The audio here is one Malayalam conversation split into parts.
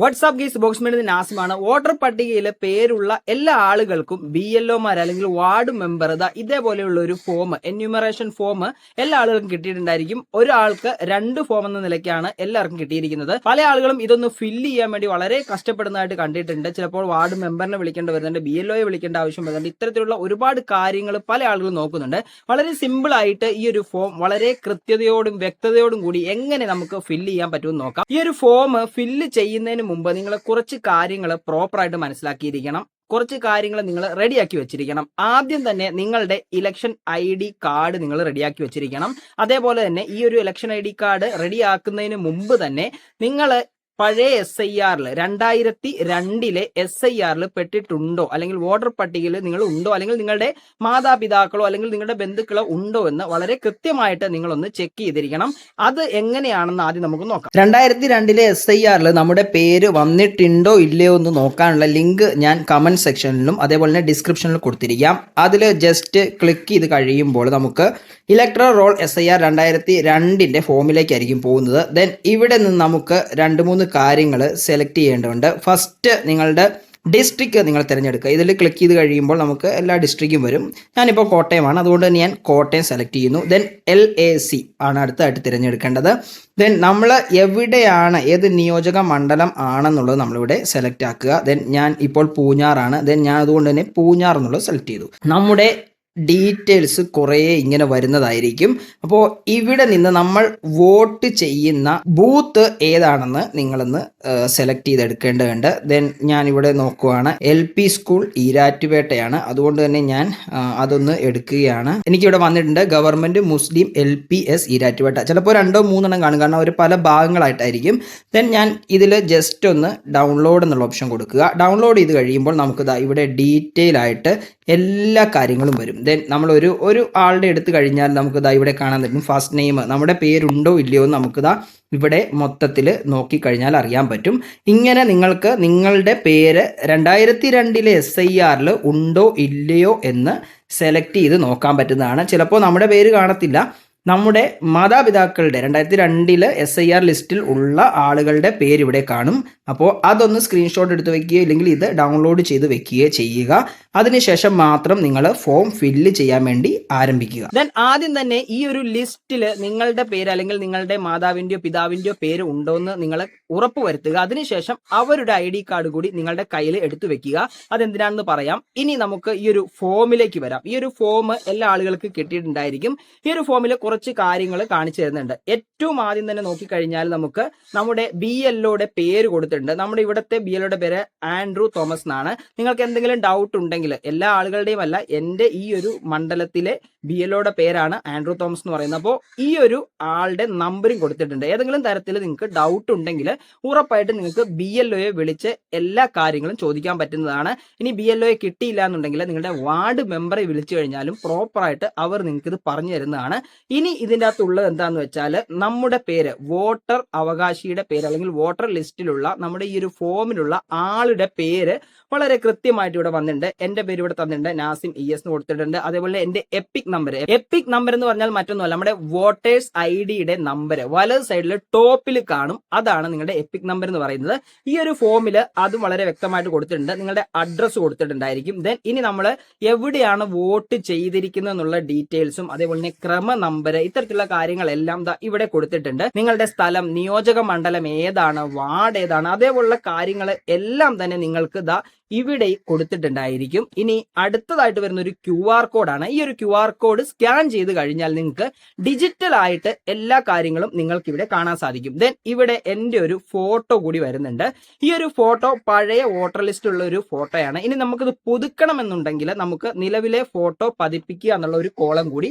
വാട്സാപ്പ് ഗീസ് ബോക്സ് മേഡ് നാസിമാണ്. വോട്ടർ പട്ടികയിലെ പേരുള്ള എല്ലാ ആളുകൾക്കും ബി എൽ ഒമാർ അല്ലെങ്കിൽ വാർഡ് മെമ്പർ ഇതാ ഇതേപോലെയുള്ള ഒരു ഫോം എന്യൂമറേഷൻ ഫോം എല്ലാ ആളുകൾക്കും കിട്ടിയിട്ടുണ്ടായിരിക്കും. ഒരാൾക്ക് രണ്ട് ഫോം എന്ന നിലയ്ക്കാണ് എല്ലാവർക്കും കിട്ടിയിരിക്കുന്നത്. പല ആളുകളും ഇതൊന്ന് ഫില്ല് ചെയ്യാൻ വേണ്ടി വളരെ കഷ്ടപ്പെടുന്നതായിട്ട് കണ്ടിട്ടുണ്ട്. ചിലപ്പോൾ വാർഡ് മെമ്പറിനെ വിളിക്കേണ്ടി വരുന്നുണ്ട് ബി എൽ ഒയെ വിളിക്കേണ്ട ആവശ്യം വരുന്നുണ്ട്. ഇത്തരത്തിലുള്ള ഒരുപാട് കാര്യങ്ങൾ പല ആളുകളും നോക്കുന്നുണ്ട്. വളരെ സിമ്പിൾ ആയിട്ട് ഈ ഒരു ഫോം വളരെ കൃത്യതയോടും വ്യക്തതയോടും കൂടി എങ്ങനെ നമുക്ക് ഫില്ല് ചെയ്യാൻ പറ്റുമെന്ന് നോക്കാം. ഈ ഒരു ഫോം ഫില്ല് ചെയ്യുന്നതിന് മുമ്പ് നിങ്ങൾ കുറച്ച് കാര്യങ്ങൾ പ്രോപ്പറായിട്ട് മനസ്സിലാക്കിയിരിക്കണം. കുറച്ച് കാര്യങ്ങൾ നിങ്ങൾ റെഡിയാക്കി വെച്ചിരിക്കണം. ആദ്യം തന്നെ നിങ്ങളുടെ ഇലക്ഷൻ ഐ ഡി കാർഡ് നിങ്ങൾ റെഡിയാക്കി വെച്ചിരിക്കണം. അതേപോലെ തന്നെ ഈ ഒരു ഇലക്ഷൻ ഐ ഡി കാർഡ് റെഡിയാക്കുന്നതിന് മുമ്പ് തന്നെ നിങ്ങൾ പഴയ എസ് ഐ ആറിൽ രണ്ടായിരത്തി രണ്ടിലെ എസ് ഐ ആറിൽ പെട്ടിട്ടുണ്ടോ? അല്ലെങ്കിൽ വോട്ടർ പട്ടികയിൽ നിങ്ങൾ ഉണ്ടോ? അല്ലെങ്കിൽ നിങ്ങളുടെ മാതാപിതാക്കളോ അല്ലെങ്കിൽ നിങ്ങളുടെ ബന്ധുക്കളോ ഉണ്ടോ എന്ന് വളരെ കൃത്യമായിട്ട് നിങ്ങളൊന്ന് ചെക്ക് ചെയ്തിരിക്കണം. അത് എങ്ങനെയാണെന്ന് ആദ്യം നമുക്ക് നോക്കാം. രണ്ടായിരത്തി രണ്ടിലെ എസ് ഐ ആറിൽ നമ്മുടെ പേര് വന്നിട്ടുണ്ടോ ഇല്ലയോ എന്ന് നോക്കാനുള്ള ലിങ്ക് ഞാൻ കമന്റ് സെക്ഷനിലും അതേപോലെ തന്നെ ഡിസ്ക്രിപ്ഷനിലും കൊടുത്തിരിക്കാം. അതിൽ ജസ്റ്റ് ക്ലിക്ക് ചെയ്ത് കഴിയുമ്പോൾ നമുക്ക് electoral roll S I R രണ്ടായിരത്തി രണ്ടിന്റെ ഫോമിലേക്കായിരിക്കും പോകുന്നത്. ദെൻ ഇവിടെ നിന്ന് നമുക്ക് രണ്ട് മൂന്ന് കാര്യങ്ങൾ സെലക്ട് ചെയ്യേണ്ടതുണ്ട്. ഫസ്റ്റ് നിങ്ങളുടെ ഡിസ്ട്രിക്ട് നിങ്ങൾ തിരഞ്ഞെടുക്കുക. ഇതിൽ ക്ലിക്ക് ചെയ്ത് കഴിയുമ്പോൾ നമുക്ക് എല്ലാ ഡിസ്ട്രിക്റ്റും വരും. ഞാനിപ്പോൾ കോട്ടയമാണ്. അതുകൊണ്ട് തന്നെ ഞാൻ കോട്ടയം സെലക്ട് ചെയ്യുന്നു. ദെൻ എൽ എ സി ആണ് അടുത്തായിട്ട് തിരഞ്ഞെടുക്കേണ്ടത്. ദെൻ നമ്മൾ എവിടെയാണ് ഏത് നിയോജക മണ്ഡലം ആണെന്നുള്ളത് നമ്മളിവിടെ സെലക്ട് ആക്കുക. ദെൻ ഞാൻ ഇപ്പോൾ പൂഞ്ഞാറാണ്. ദെൻ ഞാൻ അതുകൊണ്ട് തന്നെ പൂഞ്ഞാർ എന്നുള്ളത് സെലക്ട് ചെയ്തു. നമ്മുടെ ഡീറ്റെയിൽസ് കുറേ ഇങ്ങനെ വരുന്നതായിരിക്കും. അപ്പോൾ ഇവിടെ നിന്ന് നമ്മൾ വോട്ട് ചെയ്യുന്ന ബൂത്ത് ഏതാണെന്ന് നിങ്ങളൊന്ന് സെലക്ട് ചെയ്തെടുക്കേണ്ടതുണ്ട്. ദെൻ ഞാൻ ഇവിടെ നോക്കുവാണ്. എൽ പി സ്കൂൾ ഈരാറ്റുപേട്ടയാണ്. അതുകൊണ്ട് തന്നെ ഞാൻ അതൊന്ന് എടുക്കുകയാണ്. എനിക്കിവിടെ വന്നിട്ടുണ്ട് government Muslim L P S Erattupetta. ചിലപ്പോൾ രണ്ടോ മൂന്നെണ്ണം കാണും. കാരണം അവർ പല ഭാഗങ്ങളായിട്ടായിരിക്കും. ദെൻ ഞാൻ ഇതിൽ ജസ്റ്റ് ഒന്ന് ഡൗൺലോഡ് എന്നുള്ള ഓപ്ഷൻ കൊടുക്കുക. ഡൗൺലോഡ് ചെയ്ത് കഴിയുമ്പോൾ നമുക്ക് ഇവിടെ ഡീറ്റെയിൽ ആയിട്ട് എല്ലാ കാര്യങ്ങളും വരും. ദെൻ നമ്മളൊരു ഒരു ആളുടെ എടുത്തു കഴിഞ്ഞാൽ നമുക്ക് ദാ ഇവിടെ കാണാൻ പറ്റും. ഫസ്റ്റ് നെയിം നമ്മുടെ പേരുണ്ടോ ഇല്ലയോ എന്ന് നമുക്കിതാ ഇവിടെ മൊത്തത്തിൽ നോക്കിക്കഴിഞ്ഞാൽ അറിയാൻ പറ്റും. ഇങ്ങനെ നിങ്ങൾക്ക് നിങ്ങളുടെ പേര് രണ്ടായിരത്തി രണ്ടിലെ എസ് ഐ ആറിൽ ഉണ്ടോ ഇല്ലയോ എന്ന് സെലക്ട് ചെയ്ത് നോക്കാൻ പറ്റുന്നതാണ്. ചിലപ്പോൾ നമ്മുടെ പേര് കാണത്തില്ല. നമ്മുടെ മാതാപിതാക്കളുടെ രണ്ടായിരത്തി രണ്ടിൽ എസ് ഐ ആർ ലിസ്റ്റിൽ ഉള്ള ആളുകളുടെ പേര് ഇവിടെ കാണും. അപ്പോൾ അതൊന്ന് സ്ക്രീൻഷോട്ട് എടുത്ത് വെക്കുകയോ ഇല്ലെങ്കിൽ ഇത് ഡൗൺലോഡ് ചെയ്ത് വെക്കുകയോ ചെയ്യുക. അതിനുശേഷം മാത്രം നിങ്ങൾ ഫോം ഫില്ല് ചെയ്യാൻ വേണ്ടി ആരംഭിക്കുക. ദെൻ ആദ്യം തന്നെ ഈ ഒരു ലിസ്റ്റിൽ നിങ്ങളുടെ പേര് അല്ലെങ്കിൽ നിങ്ങളുടെ മാതാവിന്റെയോ പിതാവിന്റെയോ പേര് ഉണ്ടോ എന്ന് നിങ്ങൾ ഉറപ്പുവരുത്തുക അതിനുശേഷം അവരുടെ ഐ ഡി കാർഡ് കൂടി നിങ്ങളുടെ കയ്യിൽ എടുത്തു വെക്കുക. അതെന്തിനാണെന്ന് പറയാം. ഇനി നമുക്ക് ഈ ഒരു ഫോമിലേക്ക് വരാം. ഈ ഒരു ഫോം എല്ലാ ആളുകൾക്ക് കിട്ടിയിട്ടുണ്ടായിരിക്കും. ഈ ഒരു ഫോമിൽ കുറച്ച് കാര്യങ്ങൾ കാണിച്ചു തരുന്നുണ്ട്. ഏറ്റവും ആദ്യം തന്നെ നോക്കിക്കഴിഞ്ഞാൽ നമുക്ക് നമ്മുടെ ബി എല്ലോടെ പേര് കൊടുത്തിട്ടുണ്ട്. നമ്മുടെ ഇവിടുത്തെ ബി എല്ലോടെ പേര് ആൻഡ്രൂ തോമസ് എന്നാണ്. നിങ്ങൾക്ക് എന്തെങ്കിലും ഡൗട്ട് ഉണ്ടെങ്കിൽ എല്ലാ ആളുകളുടെയും അല്ല എന്റെ ഈ ഒരു മണ്ഡലത്തിലെ ബി എൽഒയുടെ പേരാണ് ആൻഡ്രൂ തോമസ് എന്ന് പറയുന്നത്. അപ്പോൾ ഈ ഒരു ആളുടെ നമ്പറും കൊടുത്തിട്ടുണ്ട്. ഏതെങ്കിലും തരത്തിൽ നിങ്ങൾക്ക് ഡൗട്ട് ഉണ്ടെങ്കിൽ ഉറപ്പായിട്ട് നിങ്ങൾക്ക് ബി എൽഒയെ വിളിച്ച് എല്ലാ കാര്യങ്ങളും ചോദിക്കാൻ പറ്റുന്നതാണ്. ഇനി ബി എൽഒയെ കിട്ടിയില്ല എന്നുണ്ടെങ്കിൽ നിങ്ങളുടെ വാർഡ് മെമ്പറെ വിളിച്ചു കഴിഞ്ഞാലും പ്രോപ്പറായിട്ട് അവർ നിങ്ങൾക്ക് ഇത് പറഞ്ഞു തരുന്നതാണ്. ഇനി ഇതിന്റെ അകത്തുള്ളത് എന്താന്ന് വെച്ചാൽ നമ്മുടെ പേര് വോട്ടർ അവകാശിയുടെ പേര് അല്ലെങ്കിൽ വോട്ടർ ലിസ്റ്റിലുള്ള നമ്മുടെ ഈ ഒരു ഫോമിലുള്ള ആളുടെ പേര് വളരെ കൃത്യമായിട്ട് ഇവിടെ വന്നിട്ടുണ്ട്. എന്റെ പേര് ഇവിടെ തന്നിട്ടുണ്ട്. നാസിം ഇ എസ് കൊടുത്തിട്ടുണ്ട്. അതേപോലെ എന്റെ എപ്പിക് നമ്പർ എപ്പിക് നമ്പർ എന്ന് പറഞ്ഞാൽ മറ്റൊന്നുമല്ല. നമ്മുടെ വോട്ടേഴ്സ് ഐ ഡിയുടെ നമ്പർ വലത് സൈഡിൽ ടോപ്പിൽ കാണും. അതാണ് നിങ്ങളുടെ എപ്പിക് നമ്പർ എന്ന് പറയുന്നത്. ഈ ഒരു ഫോമിൽ അതും വളരെ വ്യക്തമായിട്ട് കൊടുത്തിട്ടുണ്ട്. നിങ്ങളുടെ അഡ്രസ്സ് കൊടുത്തിട്ടുണ്ടായിരിക്കും. ദെൻ ഇനി നമ്മൾ എവിടെയാണ് വോട്ട് ചെയ്തിരിക്കുന്നത് എന്നുള്ള ഡീറ്റെയിൽസും അതേപോലെ തന്നെ ക്രമ നമ്പർ ഇത്തരത്തിലുള്ള കാര്യങ്ങളെല്ലാം ഇവിടെ കൊടുത്തിട്ടുണ്ട്. നിങ്ങളുടെ സ്ഥലം നിയോജക മണ്ഡലം ഏതാണ് വാർഡ് ഏതാണ് അതേപോലുള്ള കാര്യങ്ങൾ എല്ലാം തന്നെ നിങ്ങൾക്ക് ദാ ഇവിടെ കൊടുത്തിട്ടുണ്ടായിരിക്കും. ഇനി അടുത്തതായിട്ട് വരുന്ന ഒരു ക്യു ആർ കോഡാണ് ഈ ഒരു ക്യു ആർ കോഡ് സ്കാൻ ചെയ്ത് കഴിഞ്ഞാൽ നിങ്ങൾക്ക് ഡിജിറ്റൽ ആയിട്ട് എല്ലാ കാര്യങ്ങളും നിങ്ങൾക്ക് ഇവിടെ കാണാൻ സാധിക്കും. ദെൻ ഇവിടെ എന്റെ ഒരു ഫോട്ടോ കൂടി വരുന്നുണ്ട്. ഈ ഒരു ഫോട്ടോ പഴയ വോട്ടർ ലിസ്റ്റ് ഉള്ള ഒരു ഫോട്ടോയാണ് ഇനി നമുക്കിത് പുതുക്കണം എന്നുണ്ടെങ്കിൽ നമുക്ക് നിലവിലെ ഫോട്ടോ പതിപ്പിക്കുക എന്നുള്ള ഒരു കോളം കൂടി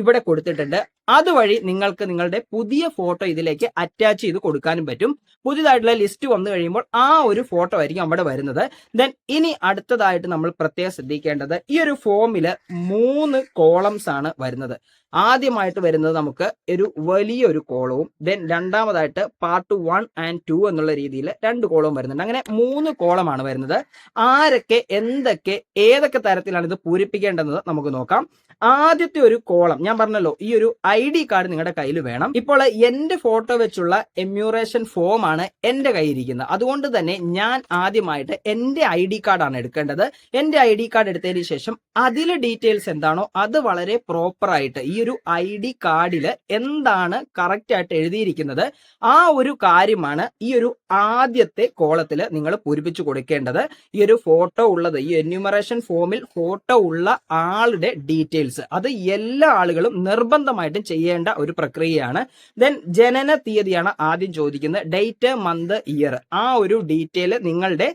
ഇവിടെ കൊടുത്തിട്ടുണ്ട്. അതുവഴി നിങ്ങൾക്ക് നിങ്ങളുടെ പുതിയ ഫോട്ടോ ഇതിലേക്ക് അറ്റാച്ച് ചെയ്ത് കൊടുക്കാനും പറ്റും. പുതിയതായിട്ടുള്ള ലിസ്റ്റ് വന്നു കഴിയുമ്പോൾ ആ ഒരു ഫോട്ടോ ആയിരിക്കും അവിടെ വരുന്നത്. ദെൻ ഇനി അടുത്തതായിട്ട് നമ്മൾ പ്രത്യേകം ശ്രദ്ധിക്കേണ്ടത് ഈ ഒരു ഫോമിൽ മൂന്ന് കോളംസ് ആണ് വരുന്നത്. ആദ്യമായിട്ട് വരുന്നത് നമുക്ക് ഒരു വലിയൊരു കോളവും ദെൻ രണ്ടാമതായിട്ട് പാർട്ട് വൺ ആൻഡ് ടു എന്നുള്ള രീതിയിൽ രണ്ട് കോളവും വരുന്നുണ്ട്. അങ്ങനെ മൂന്ന് കോളമാണ് വരുന്നത്. ആരൊക്കെ എന്തൊക്കെ ഏതൊക്കെ തരത്തിലാണ് ഇത് പൂരിപ്പിക്കേണ്ടതെന്ന് നമുക്ക് നോക്കാം. ആദ്യത്തെ ഒരു കോളം ഞാൻ പറഞ്ഞല്ലോ ഈ ഒരു ഐ ഡി കാർഡ് നിങ്ങളുടെ കയ്യിൽ വേണം. ഇപ്പോൾ എന്റെ ഫോട്ടോ വെച്ചുള്ള എമ്യൂറേഷൻ ഫോം ആണ് എന്റെ കയ്യിരിക്കുന്നത് അതുകൊണ്ട് തന്നെ ഞാൻ ആദ്യമായിട്ട് എന്റെ ഐ ഡി കാർഡാണ് എടുക്കേണ്ടത്. എന്റെ ഐ ഡി കാർഡ് എടുത്തതിന് ശേഷം അതിലെ ഡീറ്റെയിൽസ് എന്താണോ അത് വളരെ പ്രോപ്പറായിട്ട് ഈ ഒരു ഐ ഡി കാർഡിൽ എന്താണ് കറക്റ്റ് ആയിട്ട് എഴുതിയിരിക്കുന്നത്? ആ ഒരു കാര്യമാണ് ഈ ഒരു ആദ്യത്തെ കോളത്തിൽ നിങ്ങൾ പൂരിപ്പിച്ചു കൊടുക്കേണ്ടത്. ഈ ഒരു ഫോട്ടോ ഉള്ളത് ഈ എന്യൂമറേഷൻ ഫോമിൽ ഫോട്ടോ ഉള്ള ആളുടെ ഡീറ്റെയിൽസ് അത് എല്ലാ ആളുകളും നിർബന്ധമായിട്ടും ചെയ്യേണ്ട ഒരു പ്രക്രിയയാണ്. ദെൻ ജനന തീയതിയാണ് ആദ്യം ചോദിക്കുന്നത്. ഡേറ്റ് മന്ത് ഇയർ ആ ഒരു ഡീറ്റെയിൽ നിങ്ങളുടെ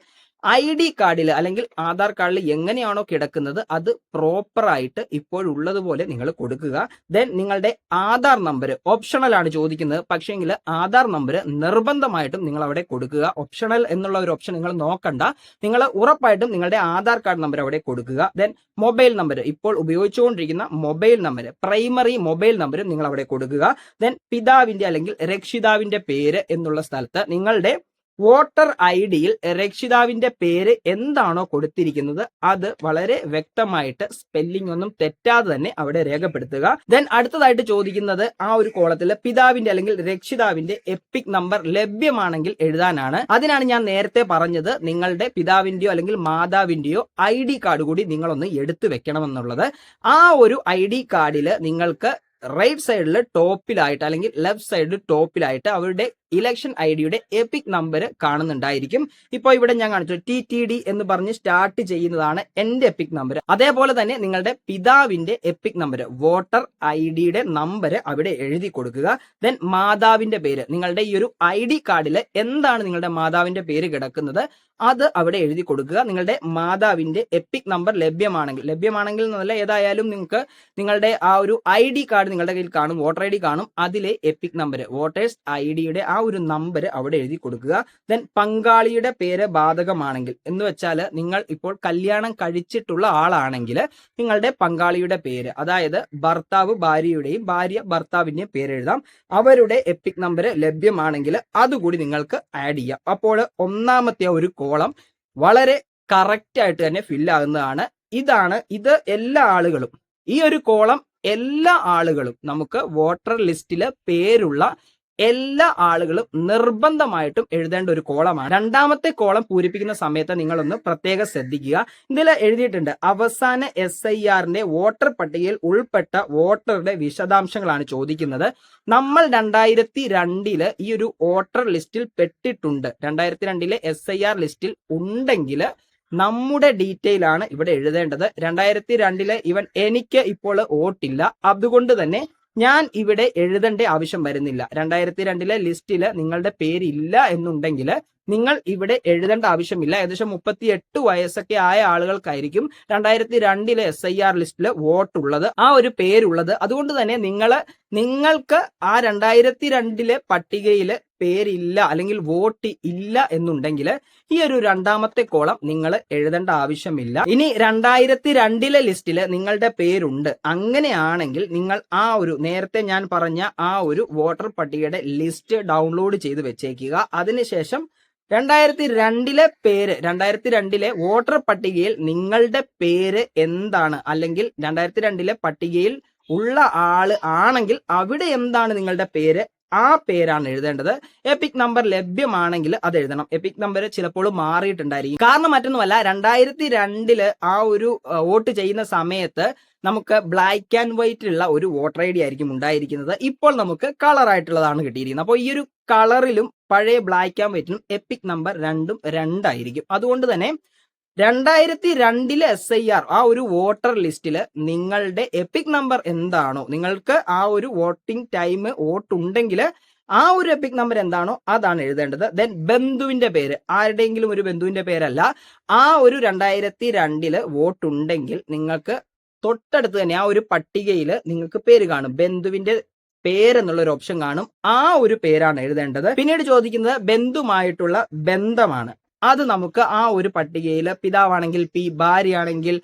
ഐ ഡി കാർഡിൽ അല്ലെങ്കിൽ ആധാർ കാർഡിൽ എങ്ങനെയാണോ കിടക്കുന്നത് അത് പ്രോപ്പറായിട്ട് ഇപ്പോഴുള്ളതുപോലെ നിങ്ങൾ കൊടുക്കുക. ദെൻ നിങ്ങളുടെ ആധാർ നമ്പർ ഓപ്ഷണലാണ് ചോദിക്കുന്നത്. പക്ഷേങ്കിൽ ആധാർ നമ്പർ നിർബന്ധമായിട്ടും നിങ്ങൾ അവിടെ കൊടുക്കുക. ഓപ്ഷണൽ എന്നുള്ള ഒരു ഓപ്ഷൻ നിങ്ങൾ നോക്കണ്ട. നിങ്ങൾ ഉറപ്പായിട്ടും നിങ്ങളുടെ ആധാർ കാർഡ് നമ്പർ അവിടെ കൊടുക്കുക. ദെൻ മൊബൈൽ നമ്പർ ഇപ്പോൾ ഉപയോഗിച്ചുകൊണ്ടിരിക്കുന്ന mobile number primary mobile number നിങ്ങൾ അവിടെ കൊടുക്കുക. ദെൻ പിതാവിന്റെ അല്ലെങ്കിൽ രക്ഷിതാവിന്റെ പേര് എന്നുള്ള സ്ഥലത്ത് നിങ്ങളുടെ വോട്ടർ ഐ ഡിയിൽ രക്ഷിതാവിന്റെ പേര് എന്താണോ കൊടുത്തിരിക്കുന്നത് അത് വളരെ വ്യക്തമായിട്ട് സ്പെല്ലിംഗ് ഒന്നും തെറ്റാതെ തന്നെ അവിടെ രേഖപ്പെടുത്തുക. ദെൻ അടുത്തതായിട്ട് ചോദിക്കുന്നത് ആ ഒരു കോളത്തിൽ പിതാവിന്റെ അല്ലെങ്കിൽ രക്ഷിതാവിന്റെ എപ്പിക് നമ്പർ ലഭ്യമാണെങ്കിൽ എഴുതാനാണ്. അതിനാണ് ഞാൻ നേരത്തെ പറഞ്ഞത് നിങ്ങളുടെ പിതാവിന്റെയോ അല്ലെങ്കിൽ മാതാവിന്റെയോ ഐ ഡി കാർഡ് കൂടി നിങ്ങളൊന്ന് എടുത്തു വെക്കണമെന്നുള്ളത്. ആ ഒരു ഐ ഡി കാർഡിൽ നിങ്ങൾക്ക് റൈറ്റ് സൈഡിൽ ടോപ്പിലായിട്ട് അല്ലെങ്കിൽ ലെഫ്റ്റ് സൈഡിൽ ടോപ്പിലായിട്ട് അവരുടെ ഇലക്ഷൻ ഐ ഡിയുടെ എപിക് നമ്പർ കാണുന്നുണ്ടായിരിക്കും. ഇപ്പോൾ ഇവിടെ ഞാൻ കാണിച്ചു ടി ടി ഡി എന്ന് പറഞ്ഞ് സ്റ്റാർട്ട് ചെയ്യുന്നതാണ് എന്റെ എപിക് നമ്പർ അതേപോലെ തന്നെ നിങ്ങളുടെ പിതാവിന്റെ എപിക് നമ്പർ വോട്ടർ ഐ ഡിയുടെ നമ്പർ അവിടെ എഴുതി കൊടുക്കുക. ദെൻ മാതാവിന്റെ പേര് നിങ്ങളുടെ ഈ ഒരു ഐ ഡി കാർഡിൽ എന്താണ് നിങ്ങളുടെ മാതാവിന്റെ പേര് കിടക്കുന്നത്? അത് അവിടെ എഴുതി കൊടുക്കുക. നിങ്ങളുടെ മാതാവിന്റെ എപ്പിക് നമ്പർ ലഭ്യമാണെങ്കിൽ ലഭ്യമാണെങ്കിൽ എന്നല്ല ഏതായാലും നിങ്ങൾക്ക് നിങ്ങളുടെ ആ ഒരു ഐ ഡി കാർഡ് നിങ്ങളുടെ കയ്യിൽ കാണും വോട്ടർ ഐ ഡി കാണും. അതിലെ എപ്പിക് നമ്പർ വോട്ടേഴ്സ് ഐ ഡിയുടെ ഒരു നമ്പർ അവിടെ എഴുതി കൊടുക്കുക. ദെൻ പങ്കാളിയുടെ പേര് ബാധകമാണെങ്കിൽ എന്ന് വെച്ചാൽ നിങ്ങൾ ഇപ്പോൾ കല്യാണം കഴിച്ചിട്ടുള്ള ആളാണെങ്കിൽ നിങ്ങളുടെ പങ്കാളിയുടെ പേര് അതായത് ഭർത്താവ് ഭാര്യയുടെയും ഭാര്യ ഭർത്താവിന്റെയും പേര് എഴുതാം. അവരുടെ എപ്പിക് നമ്പർ ലഭ്യമാണെങ്കിൽ അതുകൂടി നിങ്ങൾക്ക് ആഡ് ചെയ്യാം. അപ്പോൾ ഒന്നാമത്തെ ഒരു കോളം വളരെ കറക്റ്റ് ആയിട്ട് തന്നെ ഫിൽ ആകുന്നതാണ്. ഇതാണ് ഇത് എല്ലാ ആളുകളും ഈ ഒരു കോളം എല്ലാ ആളുകളും നമുക്ക് വോട്ടർ ലിസ്റ്റിലെ പേരുള്ള എല്ലാ ആളുകളും നിർബന്ധമായിട്ടും എഴുതേണ്ട ഒരു കോളമാണ്. രണ്ടാമത്തെ കോളം പൂരിപ്പിക്കുന്ന സമയത്ത് നിങ്ങളൊന്ന് പ്രത്യേകം ശ്രദ്ധിക്കുക. ഇതിൽ എഴുതിയിട്ടുണ്ട് അവസാന എസ് ഐ ആറിന്റെ വോട്ടർ പട്ടികയിൽ ഉൾപ്പെട്ട വോട്ടറുടെ വിശദാംശങ്ങളാണ് ചോദിക്കുന്നത്. നമ്മൾ രണ്ടായിരത്തി രണ്ടിൽ ഈ ഒരു വോട്ടർ ലിസ്റ്റിൽ പെട്ടിട്ടുണ്ട്. രണ്ടായിരത്തി രണ്ടിലെ എസ് ഐ ആർ ലിസ്റ്റിൽ ഉണ്ടെങ്കിൽ നമ്മുടെ ഡീറ്റെയിൽ ആണ് ഇവിടെ എഴുതേണ്ടത്. രണ്ടായിരത്തി രണ്ടിലെ ഇവൻ എനിക്ക് ഇപ്പോൾ വോട്ടില്ല. അതുകൊണ്ട് തന്നെ ഞാൻ ഇവിടെ എഴുതേണ്ട ആവശ്യം വരുന്നില്ല. രണ്ടായിരത്തി രണ്ടിലെ ലിസ്റ്റിൽ നിങ്ങളുടെ പേരില്ല എന്നുണ്ടെങ്കിൽ നിങ്ങൾ ഇവിടെ എഴുതേണ്ട ആവശ്യമില്ല. ഏകദേശം മുപ്പത്തി എട്ട് വയസ്സൊക്കെ ആയ ആളുകൾക്കായിരിക്കും രണ്ടായിരത്തി രണ്ടിലെ എസ് ഐ ആർ ലിസ്റ്റിൽ വോട്ടുള്ളത് ആ ഒരു പേരുള്ളത്. അതുകൊണ്ട് തന്നെ നിങ്ങൾ നിങ്ങൾക്ക് ആ രണ്ടായിരത്തി രണ്ടിലെ പട്ടികയിൽ പേരില്ല അല്ലെങ്കിൽ വോട്ട് ഇല്ല എന്നുണ്ടെങ്കിൽ ഈ ഒരു രണ്ടാമത്തെ കോളം നിങ്ങൾ എഴുതേണ്ട ആവശ്യമില്ല. ഇനി രണ്ടായിരത്തി രണ്ടിലെ ലിസ്റ്റിൽ നിങ്ങളുടെ പേരുണ്ട്. അങ്ങനെയാണെങ്കിൽ നിങ്ങൾ ആ ഒരു നേരത്തെ ഞാൻ പറഞ്ഞ ആ ഒരു വോട്ടർ പട്ടികയുടെ ലിസ്റ്റ് ഡൗൺലോഡ് ചെയ്ത് വെച്ചേക്കുക. അതിനുശേഷം രണ്ടായിരത്തി രണ്ടിലെ പേര് രണ്ടായിരത്തി രണ്ടിലെ വോട്ടർ പട്ടികയിൽ നിങ്ങളുടെ പേര് എന്താണ്? അല്ലെങ്കിൽ രണ്ടായിരത്തി രണ്ടിലെ പട്ടികയിൽ ഉള്ള ആൾ ആണെങ്കിൽ അവിടെ എന്താണ് നിങ്ങളുടെ പേര്? ആ പേരാണ് എഴുതേണ്ടത്. എപ്പിക് നമ്പർ ലഭ്യമാണെങ്കിൽ അത് എഴുതണം. എപ്പിക് നമ്പർ ചിലപ്പോൾ മാറിയിട്ടുണ്ടായിരിക്കും. കാരണം മറ്റൊന്നുമല്ല രണ്ടായിരത്തി രണ്ടിൽ ആ ഒരു വോട്ട് ചെയ്യുന്ന സമയത്ത് നമുക്ക് ബ്ലാക്ക് ആൻഡ് വൈറ്റ് ഉള്ള ഒരു വോട്ടർ ഐ ഡി ആയിരിക്കും ഉണ്ടായിരിക്കുന്നത്. ഇപ്പോൾ നമുക്ക് കളർ ആയിട്ടുള്ളതാണ് കിട്ടിയിരിക്കുന്നത്. അപ്പോൾ ഈ ഒരു കളറിലും പഴയ ബ്ലാക്ക് ആൻഡ് വൈറ്റിനും എപ്പിക് നമ്പർ രണ്ടും രണ്ടായിരിക്കും. അതുകൊണ്ട് തന്നെ രണ്ടായിരത്തി രണ്ടിലെ എസ് ഐ ആർ ആ ഒരു വോട്ടർ ലിസ്റ്റിൽ നിങ്ങളുടെ എപ്പിക് നമ്പർ എന്താണോ നിങ്ങൾക്ക് ആ ഒരു വോട്ടിംഗ് ടൈം വോട്ട് ഉണ്ടെങ്കിൽ ആ ഒരു എപ്പിക് നമ്പർ എന്താണോ അതാണ് എഴുതേണ്ടത്. ദെൻ ബന്ധുവിന്റെ പേര് ആരുടെയെങ്കിലും ഒരു ബന്ധുവിന്റെ പേരല്ല ആ ഒരു രണ്ടായിരത്തി രണ്ടിൽ വോട്ടുണ്ടെങ്കിൽ നിങ്ങൾക്ക് തൊട്ടടുത്ത് തന്നെ ആ ഒരു പട്ടികയിൽ നിങ്ങൾക്ക് പേര് കാണും. ബന്ധുവിന്റെ പേരെന്നുള്ള ഒരു ഓപ്ഷൻ കാണും. ആ ഒരു പേരാണ് എഴുതേണ്ടത്. പിന്നീട് ചോദിക്കുന്നത് ബന്ധുമായിട്ടുള്ള ബന്ധമാണ്. അത് നമുക്ക് ആ ഒരു പട്ടികയിൽ പിതാവാണെങ്കിൽ പി ഭാര്യയാണെങ്കിൽ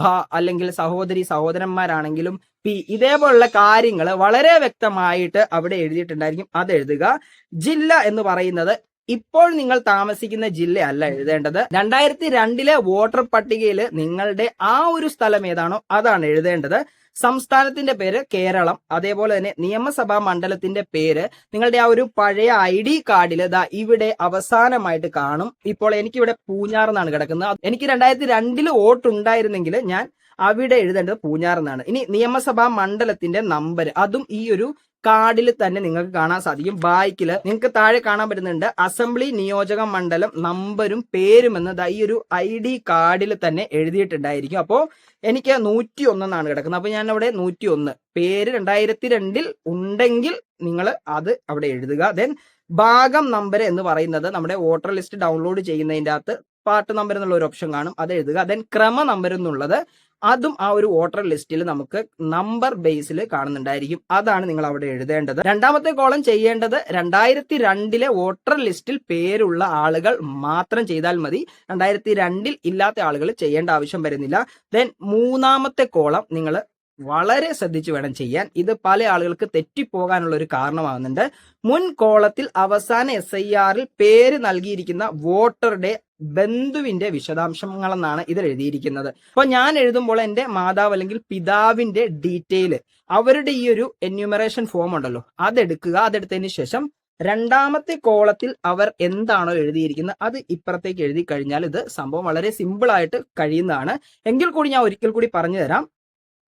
ഭ അല്ലെങ്കിൽ സഹോദരി സഹോദരന്മാരാണെങ്കിലും പി ഇതേപോലുള്ള കാര്യങ്ങൾ വളരെ വ്യക്തമായിട്ട് അവിടെ എഴുതിയിട്ടുണ്ടായിരിക്കും. അത് എഴുതുക. ജില്ല എന്ന് പറയുന്നത് ഇപ്പോൾ നിങ്ങൾ താമസിക്കുന്ന ജില്ലയല്ല എഴുതേണ്ടത്. രണ്ടായിരത്തി രണ്ടിലെ വോട്ടർ പട്ടികയിൽ നിങ്ങളുടെ ആ ഒരു സ്ഥലം ഏതാണോ അതാണ് എഴുതേണ്ടത്. സംസ്ഥാനത്തിന്റെ പേര് കേരളം അതേപോലെ തന്നെ നിയമസഭാ മണ്ഡലത്തിന്റെ പേര്. നിങ്ങളുടെ ആ ഒരു പഴയ ഐ ഡി കാർഡിൽ ദാ ഇവിടെ അവസാനമായിട്ട് കാണും. ഇപ്പോൾ എനിക്കിവിടെ പൂഞ്ഞാർ എന്നാണ് കിടക്കുന്നത്. എനിക്ക് രണ്ടായിരത്തി രണ്ടിൽ വോട്ട് ഉണ്ടായിരുന്നെങ്കിൽ ഞാൻ അവിടെ എഴുതേണ്ടത് പൂഞ്ഞാർ എന്നാണ്. ഇനി നിയമസഭാ മണ്ഡലത്തിന്റെ നമ്പർ അതും ഈ ഒരു കാർഡിൽ തന്നെ നിങ്ങൾക്ക് കാണാൻ സാധിക്കും. ബൈക്കിൽ നിങ്ങൾക്ക് താഴെ കാണാൻ പറ്റുന്നുണ്ട് അസംബ്ലി നിയോജക മണ്ഡലം നമ്പരും പേരും എന്നത് ഈ ഒരു ഐ ഡി കാർഡിൽ തന്നെ എഴുതിയിട്ടുണ്ടായിരിക്കും. അപ്പോൾ എനിക്ക് നൂറ്റി ഒന്നെന്നാണ് കിടക്കുന്നത്. അപ്പോൾ ഞാൻ അവിടെ നൂറ്റി ഒന്ന് പേര് രണ്ടായിരത്തി രണ്ടിൽ ഉണ്ടെങ്കിൽ നിങ്ങൾ അത് അവിടെ എഴുതുക. ദെൻ ഭാഗം നമ്പർ എന്ന് പറയുന്നത് നമ്മുടെ വോട്ടർ ലിസ്റ്റ് ഡൗൺലോഡ് ചെയ്യുന്നതിന്റെ അകത്ത് പാർട്ട് നമ്പർ എന്നുള്ള ഒരു ഓപ്ഷൻ കാണും. അത് എഴുതുക. ദെൻ ക്രമ നമ്പർ എന്നുള്ളത് അതും ആ ഒരു വോട്ടർ ലിസ്റ്റിൽ നമുക്ക് നമ്പർ ബേസിൽ കാണുന്നുണ്ടായിരിക്കും. അതാണ് നിങ്ങൾ അവിടെ എഴുതേണ്ടത്. രണ്ടാമത്തെ കോളം ചെയ്യേണ്ടത് രണ്ടായിരത്തി രണ്ടിലെ വോട്ടർ ലിസ്റ്റിൽ പേരുള്ള ആളുകൾ മാത്രം ചെയ്താൽ മതി. രണ്ടായിരത്തി രണ്ടിൽ ഇല്ലാത്ത ആളുകൾ ചെയ്യേണ്ട ആവശ്യം വരുന്നില്ല. ദെൻ മൂന്നാമത്തെ കോളം നിങ്ങൾ വളരെ ശ്രദ്ധിച്ചു വേണം ചെയ്യാൻ. ഇത് പല ആളുകൾക്ക് തെറ്റിപ്പോകാനുള്ള ഒരു കാരണമാകുന്നുണ്ട്. മുൻ കോളത്തിൽ അവസാന എസ് ഐ ആറിൽ പേര് നൽകിയിരിക്കുന്ന വോട്ടറുടെ ബന്ധുവിന്റെ വിശദാംശങ്ങളെന്നാണ് ഇതിൽ എഴുതിയിരിക്കുന്നത് അപ്പൊ ഞാൻ എഴുതുമ്പോൾ എന്റെ മാതാവ് അല്ലെങ്കിൽ പിതാവിന്റെ ഡീറ്റെയിൽ അവരുടെ ഈ ഒരു എന്യൂമറേഷൻ ഫോം ഉണ്ടല്ലോ അതെടുക്കുക. അതെടുത്തതിന് ശേഷം രണ്ടാമത്തെ കോളത്തിൽ അവർ എന്താണോ എഴുതിയിരിക്കുന്നത് അത് ഇപ്പുറത്തേക്ക് എഴുതി കഴിഞ്ഞാൽ ഇത് സംഭവം വളരെ സിമ്പിൾ ആയിട്ട് കഴിയുന്നതാണ്. എങ്കിൽ കൂടി ഞാൻ ഒരിക്കൽ കൂടി പറഞ്ഞു തരാം.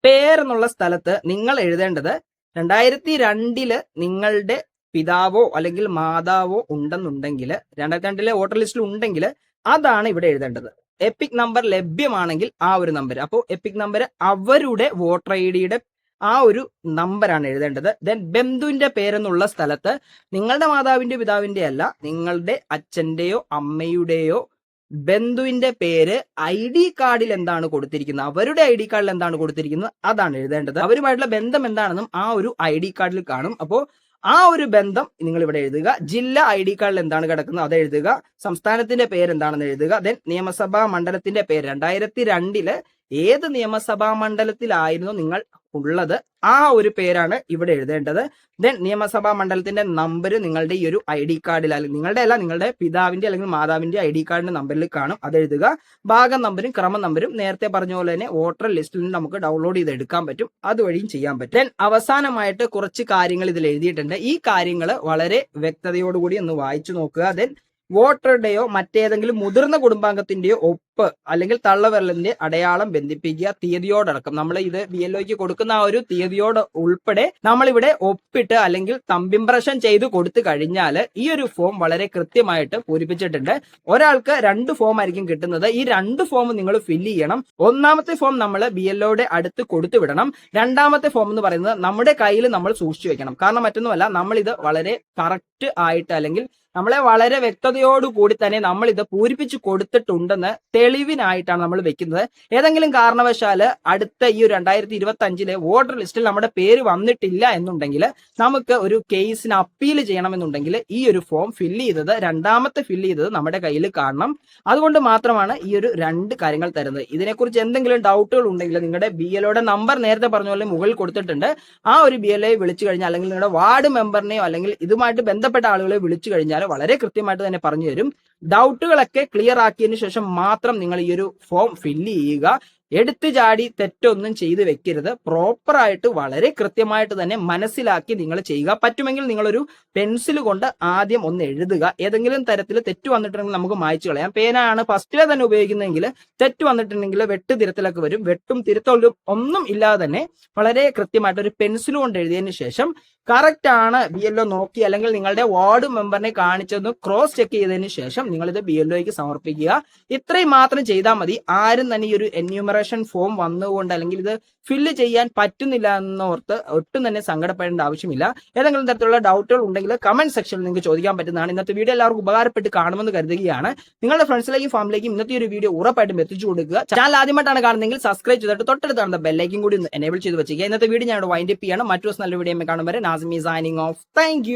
പേരെന്നുള്ള സ്ഥലത്ത് നിങ്ങൾ എഴുതേണ്ടത് രണ്ടായിരത്തി രണ്ടിൽ നിങ്ങളുടെ പിതാവോ അല്ലെങ്കിൽ മാതാവോ ഉണ്ടെന്നുണ്ടെങ്കിൽ രണ്ടായിരത്തി രണ്ടിലെ വോട്ടർ ലിസ്റ്റിൽ ഉണ്ടെങ്കിൽ അതാണ് ഇവിടെ എഴുതേണ്ടത്. എപ്പിക് നമ്പർ ലഭ്യമാണെങ്കിൽ ആ ഒരു നമ്പർ അപ്പോൾ എപ്പിക് നമ്പർ അവരുടെ വോട്ടർ ഐ ഡിയുടെ ആ ഒരു നമ്പറാണ് എഴുതേണ്ടത്. ദെൻ ബന്ധുവിന്റെ പേരെന്നുള്ള സ്ഥലത്ത് നിങ്ങളുടെ മാതാവിന്റെ പിതാവിന്റെ അല്ല നിങ്ങളുടെ അച്ഛന്റെയോ അമ്മയുടെയോ ബന്ധുവിന്റെ പേര് ഐ ഡി കാർഡിൽ എന്താണ് കൊടുത്തിരിക്കുന്നത്? അവരുടെ ഐ ഡി കാർഡിൽ എന്താണ് കൊടുത്തിരിക്കുന്നത്? അതാണ് എഴുതേണ്ടത്. അവരുമായിട്ടുള്ള ബന്ധം എന്താണെന്നും ആ ഒരു ഐ ഡി കാർഡിൽ കാണും. അപ്പോൾ ആ ഒരു ബന്ധം നിങ്ങൾ ഇവിടെ എഴുതുക. ജില്ല ഐ ഡി കാർഡിൽ എന്താണ് കിടക്കുന്നത്? അത് എഴുതുക. സംസ്ഥാനത്തിന്റെ പേര് എന്താണെന്ന് എഴുതുക. ദെൻ നിയമസഭാ മണ്ഡലത്തിന്റെ പേര്. രണ്ടായിരത്തി രണ്ടിൽ ഏത് നിയമസഭാ മണ്ഡലത്തിലായിരുന്നു നിങ്ങൾ ഉള്ളത്? ആ ഒരു പേരാണ് ഇവിടെ എഴുതേണ്ടത്. ദെൻ നിയമസഭാ മണ്ഡലത്തിന്റെ നമ്പർ നിങ്ങളുടെ ഈ ഒരു ഐ ഡി കാർഡിൽ അല്ലെങ്കിൽ നിങ്ങളുടെ അല്ല നിങ്ങളുടെ പിതാവിന്റെ അല്ലെങ്കിൽ മാതാവിന്റെ ഐ ഡി കാർഡിന്റെ നമ്പറിൽ കാണും. അത് എഴുതുക. ഭാഗം നമ്പരും ക്രമ നമ്പരും നേരത്തെ പറഞ്ഞ പോലെ തന്നെ വോട്ടർ ലിസ്റ്റിൽ നിന്ന് നമുക്ക് ഡൗൺലോഡ് ചെയ്ത് എടുക്കാൻ പറ്റും. അതുവഴിയും ചെയ്യാൻ പറ്റും. ദെൻ അവസാനമായിട്ട് കുറച്ച് കാര്യങ്ങൾ ഇതിൽ എഴുതിയിട്ടുണ്ട്. ഈ കാര്യങ്ങൾ വളരെ വ്യക്തതയോടുകൂടി ഒന്ന് വായിച്ചു നോക്കുക. ദെൻ വോട്ടറുടെയോ മറ്റേതെങ്കിലും മുതിർന്ന കുടുംബാംഗത്തിന്റെയോ ഒപ്പ് അല്ലെങ്കിൽ തള്ളവിരലിന്റെ അടയാളം ബന്ധിപ്പിക്കുക തീയതിയോടടക്കം. നമ്മൾ ഇത് ബി എൽ ഒക്ക് കൊടുക്കുന്ന ആ ഒരു തീയതിയോട് ഉൾപ്പെടെ നമ്മളിവിടെ ഒപ്പിട്ട് അല്ലെങ്കിൽ തമ്പിംപ്രഷൻ ചെയ്ത് കൊടുത്തു കഴിഞ്ഞാൽ ഈ ഒരു ഫോം വളരെ കൃത്യമായിട്ട് പൂരിപ്പിച്ചിട്ടുണ്ട്. ഒരാൾക്ക് രണ്ട് ഫോം ആയിരിക്കും കിട്ടുന്നത്. ഈ രണ്ട് ഫോം നിങ്ങൾ ഫില്ല് ചെയ്യണം. ഒന്നാമത്തെ ഫോം നമ്മൾ ബി എൽ ഒയുടെ അടുത്ത് കൊടുത്തു വിടണം. രണ്ടാമത്തെ ഫോം എന്ന് പറയുന്നത് നമ്മുടെ കയ്യിൽ നമ്മൾ സൂക്ഷിച്ചു വെക്കണം. കാരണം മറ്റൊന്നുമല്ല നമ്മൾ ഇത് വളരെ കറക്റ്റ് ആയിട്ട് അല്ലെങ്കിൽ നമ്മളെ വളരെ വ്യക്തതയോടുകൂടി തന്നെ നമ്മൾ ഇത് പൂരിപ്പിച്ച് കൊടുത്തിട്ടുണ്ടെന്ന് തെളിവിനായിട്ടാണ് നമ്മൾ വെക്കുന്നത്. ഏതെങ്കിലും കാരണവശാൽ അടുത്ത ഈ രണ്ടായിരത്തി ഇരുപത്തി അഞ്ചിലെ വോട്ടർ ലിസ്റ്റിൽ നമ്മുടെ പേര് വന്നിട്ടില്ല എന്നുണ്ടെങ്കിൽ നമുക്ക് ഒരു കേസിന് അപ്പീൽ ചെയ്യണമെന്നുണ്ടെങ്കിൽ ഈ ഒരു ഫോം ഫില്ല് ചെയ്തത് രണ്ടാമത്തെ ഫില്ല് ചെയ്തത് നമ്മുടെ കയ്യിൽ കാണണം. അതുകൊണ്ട് മാത്രമാണ് ഈ ഒരു രണ്ട് കാര്യങ്ങൾ തരുന്നത്. ഇതിനെക്കുറിച്ച് എന്തെങ്കിലും ഡൗട്ടുകൾ ഉണ്ടെങ്കിൽ നിങ്ങളുടെ ബി എൽഒയുടെ നമ്പർ നേരത്തെ പറഞ്ഞ പോലെ മുകളിൽ കൊടുത്തിട്ടുണ്ട്. ആ ഒരു ബി എൽ വിളിച്ചു കഴിഞ്ഞാൽ അല്ലെങ്കിൽ നിങ്ങളുടെ വാർഡ് മെമ്പറിനെയോ അല്ലെങ്കിൽ ഇതുമായിട്ട് ബന്ധപ്പെട്ട ആളുകളെ വിളിച്ചു കഴിഞ്ഞാൽ വളരെ കൃത്യമായിട്ട് തന്നെ പറഞ്ഞു തരും. ഡൗട്ടുകളൊക്കെ ക്ലിയർ ആക്കിയതിനു ശേഷം മാത്രം നിങ്ങൾ ഈ ഒരു ഫോം ഫില്ല് ചെയ്യുക. എടുത്തു ചാടി തെറ്റൊന്നും ചെയ്ത് വെക്കരുത്. പ്രോപ്പറായിട്ട് വളരെ കൃത്യമായിട്ട് തന്നെ മനസ്സിലാക്കി നിങ്ങൾ ചെയ്യുക. പറ്റുമെങ്കിൽ നിങ്ങളൊരു പെൻസിൽ കൊണ്ട് ആദ്യം ഒന്ന് എഴുതുക. ഏതെങ്കിലും തരത്തിൽ തെറ്റ് വന്നിട്ടുണ്ടെങ്കിൽ നമുക്ക് മായ്ച്ചു കളയാം. പേനയാണ് ഫസ്റ്റിലെ തന്നെ ഉപയോഗിക്കുന്നതെങ്കിൽ തെറ്റ് വന്നിട്ടുണ്ടെങ്കിൽ വെട്ട് തിരുത്തലൊക്കെ വരും. വെട്ടും തിരുത്തലും ഒന്നും ഇല്ലാതെ തന്നെ വളരെ കൃത്യമായിട്ട് ഒരു പെൻസിൽ കൊണ്ട് എഴുതിയതിനു ശേഷം കറക്റ്റ് ആണ് ബി എൽ ഒ നോക്കി അല്ലെങ്കിൽ നിങ്ങളുടെ വാർഡ് മെമ്പറിനെ കാണിച്ചൊന്ന് ക്രോസ് ചെക്ക് ചെയ്തതിന് ശേഷം നിങ്ങളിത് ബി എൽ സമർപ്പിക്കുക. ഇത്രയും മാത്രം ചെയ്താൽ മതി. ആരും തന്നെ ഈ ഒരു എന്യൂമറേഷൻ ഫോം വന്നുകൊണ്ട് അല്ലെങ്കിൽ ഇത് ഫില്ല് ചെയ്യാൻ പറ്റുന്നില്ല എന്നോർത്ത് ഒട്ടും തന്നെ സങ്കടപ്പെടേണ്ട ആവശ്യമില്ല. ഏതെങ്കിലും തരത്തിലുള്ള ഡൗട്ടുകൾ ഉണ്ടെങ്കിൽ കമന്റ് സെക്ഷനിൽ നിങ്ങൾക്ക് ചോദിക്കാൻ പറ്റുന്നതാണ്. ഇന്നത്തെ വീഡിയോ എല്ലാവർക്കും ഉപകാരപ്പെട്ട് കാണുമെന്ന് കരുതുകയാണ്. നിങ്ങളുടെ ഫ്രണ്ട്സിലേക്കും ഫാമിലേക്കും ഇന്നത്തെ ഒരു വീഡിയോ ഉറപ്പായിട്ടും എത്തിച്ചു കൊടുക്കുക. ചാനൽ ആദ്യമായിട്ടാണ് കാണുന്നതെങ്കിൽ സബ്സ്ക്രൈബ് ചെയ്തിട്ട് തൊട്ടടുത്ത് കാണുന്ന ബെല്ലൈക്കും കൂടി ഒന്ന് എനേബിൾ ചെയ്ത് വെച്ചിരിക്കുക. ഇന്നത്തെ വീഡിയോ ഞാൻ വൈൻഡപ്പ് ചെയ്യണം. മറ്റു ദിവസം നല്ല വീഡിയോ കാണുമ്പോൾ നാസിമി സൈനിങ് ഓഫ്. താങ്ക്